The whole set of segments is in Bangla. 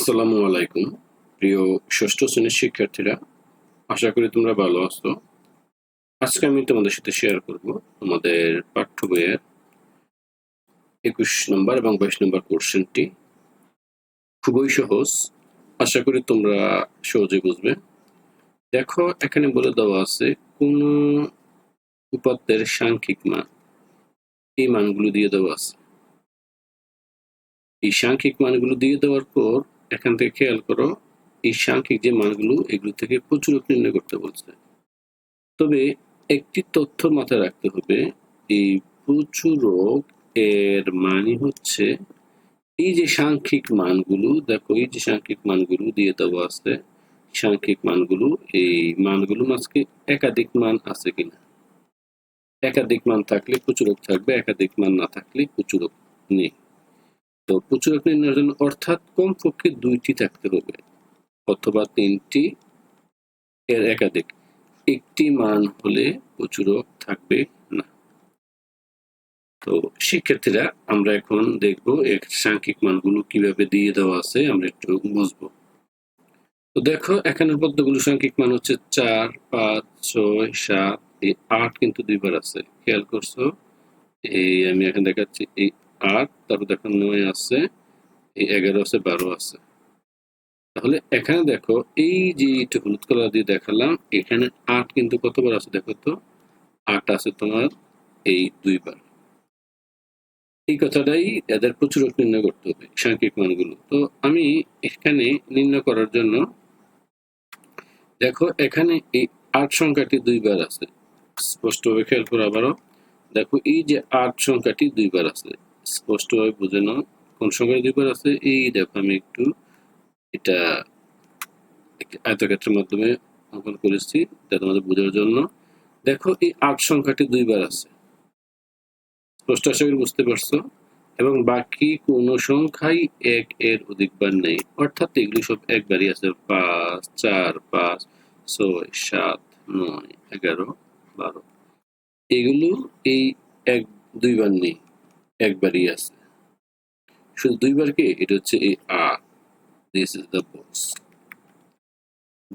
আসসালামু আলাইকুম, প্রিয় ষষ্ঠ শ্রেণির শিক্ষার্থীরা। আশা করি তোমরা ভালো আছো। আজকে আমি তোমাদের সাথে শেয়ার করব আমাদের পাঠ্য বইয়ের একুশ নম্বর এবং বাইশ নম্বর কোশ্চেনটি খুবই সহজ, আশা করি তোমরা সহজে বুঝবে। দেখো, এখানে বলে দেওয়া আছে, কোন উপাত্তের সাংখ্যিক মান, এই মানগুলো দিয়ে দেওয়া আছে। এই সাংখ্যিক মানগুলো দিয়ে দেওয়ার পর এখান থেকে খেয়াল করো, এই সাংখ্যিক যে মানগুলো, এগুলো থেকে প্রচুর নির্ণয় করতে বলছে। তবে একটি তথ্য মাথায় রাখতে হবে, এই প্রচুরক এর মানই হচ্ছে, এই যে সাংখ্যিক মানগুলো, দেখো এই যে সাংখ্যিক মানগুলো দিয়ে দেওয়া আছে, সাংখ্যিক মানগুলো, এই মানগুলো মাঝকে একাধিক মান আছে কিনা? একাধিক মান থাকলে প্রচুরক থাকবে, একাধিক মান না থাকলে প্রচুরক নেই। তো প্রচুরক নির্ণয়ের জন্য, অর্থাৎ কমপক্ষে দুইটি থাকতে হবে, অথবা তিনটি এর একাধিক। একটি মান হলে প্রচুরক থাকবে না। তো শিক্ষার্থীরা, আমরা এখন দেখব এর সাংখ্যিক মানগুলো কীভাবে দিয়ে দেওয়া আছে, আমরা একটু বুঝব। তো দেখো, এখানের পদ্মগুলো সাংখ্যিক মান হচ্ছে চার, পাঁচ, ছয়, সাত, এই আট কিন্তু দুইবার আছে। খেয়াল করছ? এই আমি এখন দেখাচ্ছি, এই আট, তারপর দেখো নয় আছে, এই এগারো আছে, বারো আছে। তাহলে এখানে দেখো, এই যে হলুদ কালার দিয়ে দেখালাম, এখানে আট কিন্তু কতবার আছে দেখো তো? আট আছে তোমার এই দুইবার। এই কথাটাই এদের প্রচুর নির্ণয় করতে হবে, সাংখ্যিক মানগুলো। তো আমি এখানে নির্ণয় করার জন্য দেখো, এখানে এই আট সংখ্যাটি দুইবার আছে। স্পষ্টভাবে খেয়াল করো আবারও। দেখো, এই যে আট সংখ্যাটি দুইবার আছে। স্পষ্টভাবে বুঝে নাও কোন সংখ্যা দুইবার আছে, এই দেখো আমি একটু এটা আয়তক্ষেত্রের মাধ্যমে অঙ্কন করেছি, এটা তোমাদের বোঝার জন্য। দেখো এই আট সংখ্যাটি দুইবার আছে। স্পষ্ট আশা করি বুঝতে পারছ। এবং বাকি কোন সংখ্যাই এক এর অধিকবার নেই। অর্থাৎ এগুলি সব একবারই আছে। পাঁচ, চার, পাঁচ, ছয়, সাত, নয়, এগারো, বারো। এগুলো এই এক, দুইবার নেই। একবারই আছে। শুধু দুইবার কি? এটা হচ্ছে এই আর দিস ইজ দ্য বক্স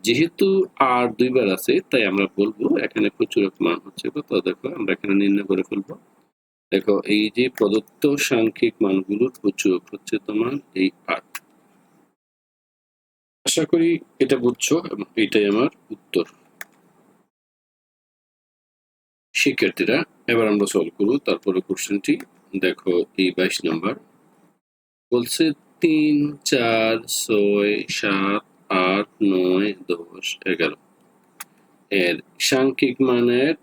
যেহেতু আর দুইবার আছে, তাই আমরা বলব এখানে প্রচুরক মান হচ্ছে কত দেখো, আমরা এখানে নির্ণয় করে ফেলব। দেখো, এই যে প্রদত্ত সাংখ্যিক মানগুলোর প্রচুরক হচ্ছে তোমার এই আট আশা করি এটা বুঝছ এটাই আমার উত্তর। শিক্ষার্থীরা, এবার আমরা সলভ করব তারপরে কোশ্চেনটি দেখো এই বাইশ নাম্বার। বলছে তিন, চার, ছয়, সাত, আট, নয়, দশ, এগারো। এর সাংখ্যিক মানের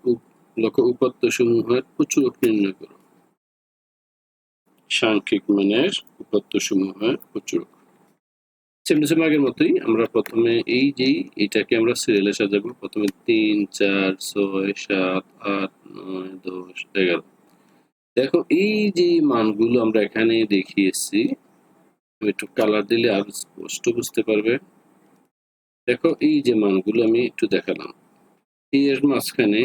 লক্ষ্য উপাত্ত সমূহের প্রচুরক নির্ণয় করো। সাংখ্যিক মানের উপাত্ত সমূহের প্রচুরক সেমনি সেম আগের মতোই। আমরা প্রথমে এই যে এটাকে আমরা সিরিয়ালে সাজাবো, প্রথমে তিন, চার, ছয়, সাত, আট, নয়, দশ, এগারো। দেখো, এই যে মানগুলো আমরা এখানে দেখিয়েছি একটু কালার দিলে আরও স্পষ্ট বুঝতে পারবে। দেখো, এই যে মানগুলো আমি একটু দেখালাম। এর মাঝখানে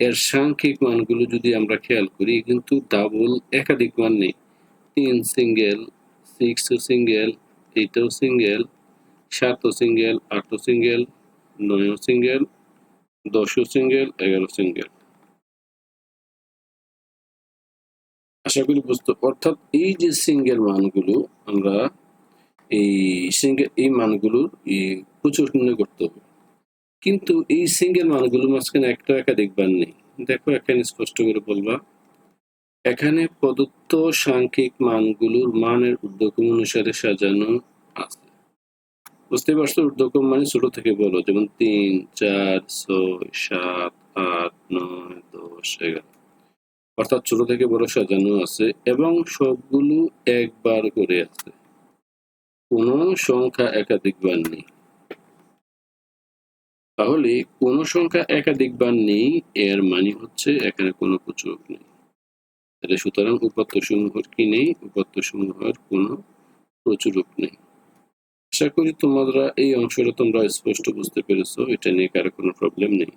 এর সাংখ্যিক মানগুলো যদি আমরা খেয়াল করি কিন্তু ডাবল একাধিক মান নেই। তিন সিঙ্গেল সিক্স সিঙ্গেল এইটাও সিঙ্গেল সাতও সিঙ্গেল আটও সিঙ্গেল নয়ও সিঙ্গেল দশও সিঙ্গেল এগারো সিঙ্গেল আশা করি বুঝতে অর্থাৎ এই যে সিঙ্গেল মানগুলো আমরা এই সিঙ্গেল এই মানগুলোর প্রচুর নির্ণয় করতে হবে। কিন্তু এই সিঙ্গেল মানগুলো মাঝখানে একটা একাধিক বার নেই। দেখো, এখানে স্পষ্ট করে বলবা, এখানে প্রদত্ত সাংখ্যিক মানগুলোর মানের উদ্যোগম অনুসারে সাজানো আছে। বুঝতে পারছ? উর্ধক্রম মানে ছোট থেকে বলো যেমন তিন, চার, ছয়, সাত, আট, নয়, দশ, এগারো। অর্থাৎ ছোট থেকে বড় সাজানো আছে এবং সবগুলো একবার করে আছে। কোন সংখ্যা একাধিকবার নেই। তাহলে কোন সংখ্যা একাধিকবার নেই, এর মানে হচ্ছে এখানে কোনো প্রচুরক নেই। তাহলে সুতরাং উপাত্ত সমূহের কি নেই? উপাত্ত সমূহের কোনো প্রচুরক নেই। আশা করি তোমরা এই অংশটা তোমরা স্পষ্ট বুঝতে পেরেছ, এটা নিয়ে কারও কোনো প্রবলেম নেই।